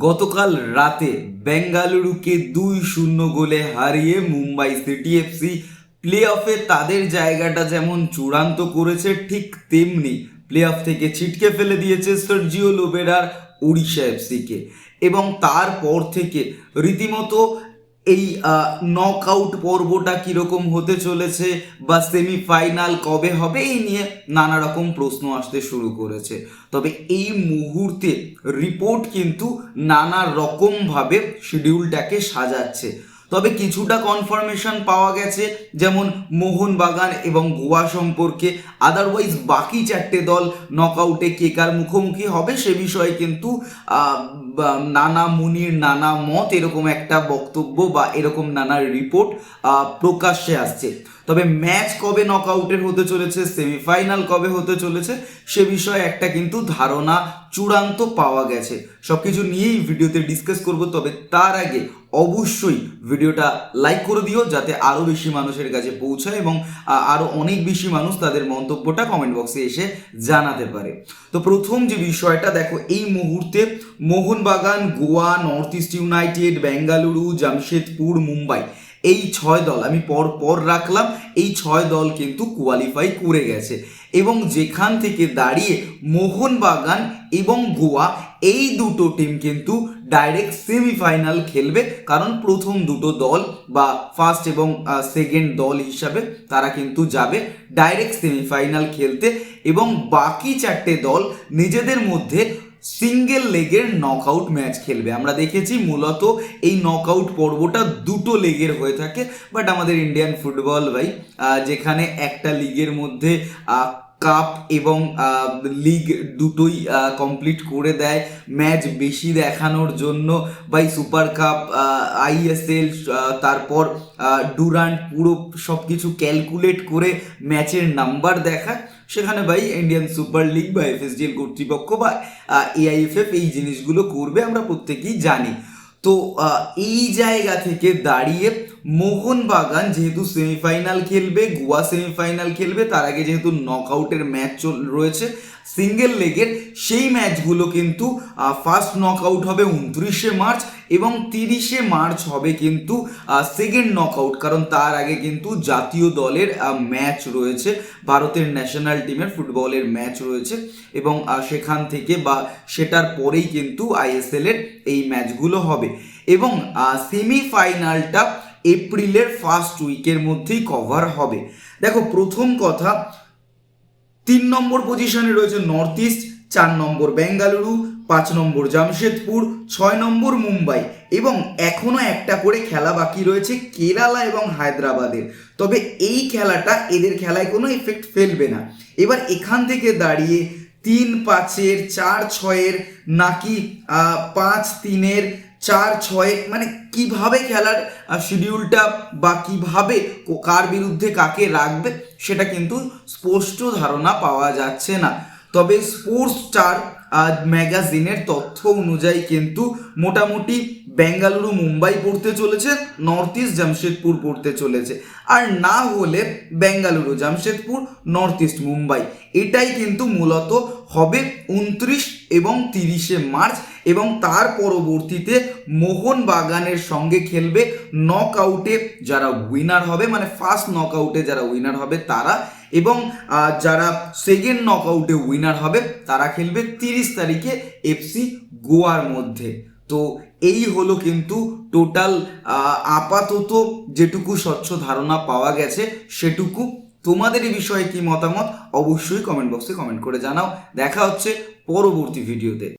গতকাল রাতে বেঙ্গালুরুকে দুই শূন্য গোলে হারিয়ে মুম্বাই সিটি এফসি প্লে অফে তাদের জায়গাটা যেমন চূড়ান্ত করেছে, ঠিক তেমনি প্লে অফ থেকে ছিটকে ফেলে দিয়েছে সার্জিও লোবেরার উড়িষ্যা এফসিকে। এবং তারপর থেকে রীতিমতো এই নক আউট পর্বটা কীরকম হতে চলেছে বা সেমি ফাইনাল কবে হবে এই নিয়ে নানা রকম প্রশ্ন আসতে শুরু করেছে। তবে এই মুহূর্তে রিপোর্ট কিন্তু নানা রকমভাবে শিডিউলটাকে সাজাচ্ছে। তবে কিছুটা কনফার্মেশন পাওয়া গেছে, যেমন মোহনবাগান এবং গোয়া সম্পর্কে। আদারওয়াইজ বাকি চারটে দল নকআউটে কে কার মুখোমুখি হবে সে বিষয়ে কিন্তু নানা মুনির, নানা মত এরকম একটা বক্তব্য বা এরকম নানা রিপোর্ট প্রকাশ্যে আসছে। তবে ম্যাচ কবে নকআউটের হতে চলেছে, সেমিফাইনাল কবে হতে চলেছে, সে বিষয়ে একটা কিন্তু ধারণা চূড়ান্ত পাওয়া গেছে। সব কিছু নিয়েই ভিডিওতে ডিসকাস করব, তবে তার আগে অবশ্যই ভিডিওটা লাইক করে দিও, যাতে আরও বেশি মানুষের কাছে পৌঁছায় এবং আরও অনেক বেশি মানুষ তাদের মন্তব্যটা কমেন্ট বক্সে এসে জানাতে পারে। তো প্রথম যে বিষয়টা, দেখো এই মুহূর্তে Mohun Bagan, Goa north east united Bengaluru, Jamshedpur, Mumbai এই ছয় দল, আমি পর পর রাখলাম, এই ছয় দল কিন্তু কোয়ালিফাই করে গেছে। এবং যেখান থেকে দাঁড়িয়ে মোহনবাগান এবং গোয়া, এই দুটো টিম কিন্তু ডাইরেক্ট সেমিফাইনাল খেলবে, কারণ প্রথম দুটো দল বা ফার্স্ট এবং সেকেন্ড দল হিসাবে তারা কিন্তু যাবে ডাইরেক্ট সেমিফাইনাল খেলতে। এবং বাকি চারটে দল নিজেদের মধ্যে সিঙ্গেল লেগের নকআউট ম্যাচ খেলবে। আমরা দেখেছি মূলত এই নকআউট পর্বটা দুটো লেগের হয়ে থাকে বাট আমাদের ইন্ডিয়ান ফুটবল ভাই যেখানে একটা লিগের মধ্যে কাপ এবং লিগ দুটোই কমপ্লিট করে দেয়। ম্যাচ বেশি দেখানোর জন্য বাই সুপার কাপ আইএসএল তারপর ডুরান্ট পুরো সব কিছু ক্যালকুলেট করে ম্যাচের নাম্বার দেখায়। সেখানে ভাই ইন্ডিয়ান সুপার লিগ বা এফএসডিএল কর্তৃপক্ষ বা এআইএফএফ এই জিনিসগুলো করবে, আমরা প্রত্যেকেই জানি। তো এই জায়গা থেকে দাঁড়িয়ে মোহনবাগান যেহেতু সেমিফাইনাল খেলবে, গোয়া সেমিফাইনাল খেলবে, তার আগে যেহেতু নকআউটের ম্যাচ রয়েছে সিঙ্গেল লেগের সেই ম্যাচগুলো কিন্তু ফার্স্ট নকআউট হবে উনত্রিশে মার্চ এবং তিরিশে মার্চ হবে কিন্তু সেকেন্ড নকআউট কারণ তার আগে কিন্তু জাতীয় দলের ম্যাচ রয়েছে, ভারতের ন্যাশনাল টিমের ফুটবলের ম্যাচ রয়েছে এবং সেখান থেকে বা সেটার পরেই কিন্তু আইএসএলের এই ম্যাচগুলো হবে এবং সেমিফাইনালটা এপ্রিলের ফার্স্ট উইকের মধ্যেই কভার হবে। দেখো, প্রথম কথা, তিন নম্বর পজিশনে রয়েছে নর্থ ইস্ট চার নম্বর বেঙ্গালুরু, পাঁচ নম্বর জামশেদপুর, ছয় নম্বর মুম্বাই এবং এখনও একটা করে খেলা বাকি রয়েছে কেরালা এবং হায়দ্রাবাদের। তবে এই খেলাটা এদের খেলায় কোনো এফেক্ট ফেলবে না। এবার এখান থেকে দাঁড়িয়ে তিন পাঁচের, চার ছয়ের, নাকি পাঁচ তিনের চার, ছয়ে মানে কীভাবে খেলার শিডিউলটা বা কীভাবে কার বিরুদ্ধে কাকে রাখবে সেটা কিন্তু স্পষ্ট ধারণা পাওয়া যাচ্ছে না। তবে স্পোর্টস স্টার ম্যাগাজিনের তথ্য অনুযায়ী কিন্তু মোটামুটি বেঙ্গালুরু, মুম্বাই পড়তে চলেছে, নর্থ ইস্ট জামশেদপুর পড়তে চলেছে। আর না হলে বেঙ্গালুরু, জামশেদপুর, নর্থ ইস্ট, মুম্বাই, এটাই কিন্তু মূলত হবে উনত্রিশ এবং তিরিশে মার্চ এবং তার পরবর্তীতে মোহনবাগানের সঙ্গে খেলবে নক আউটে যারা উইনার হবে মানে ফার্স্ট নক আউটে যারা উইনার হবে তারা এবং যারা সেকেন্ড নক আউটে উইনার হবে তারা খেলবে তিরিশ তারিখে এফসি গোয়ার মধ্যে। তো এই হলো কিন্তু টোটাল আপাতত যেটুকু স্বচ্ছ ধারণা পাওয়া গেছে সেটুকু। তোমাদের এই বিষয়ে কি মতামত, অবশ্যই কমেন্ট বক্সে কমেন্ট করে জানাও। দেখা হচ্ছে পরবর্তী ভিডিওতে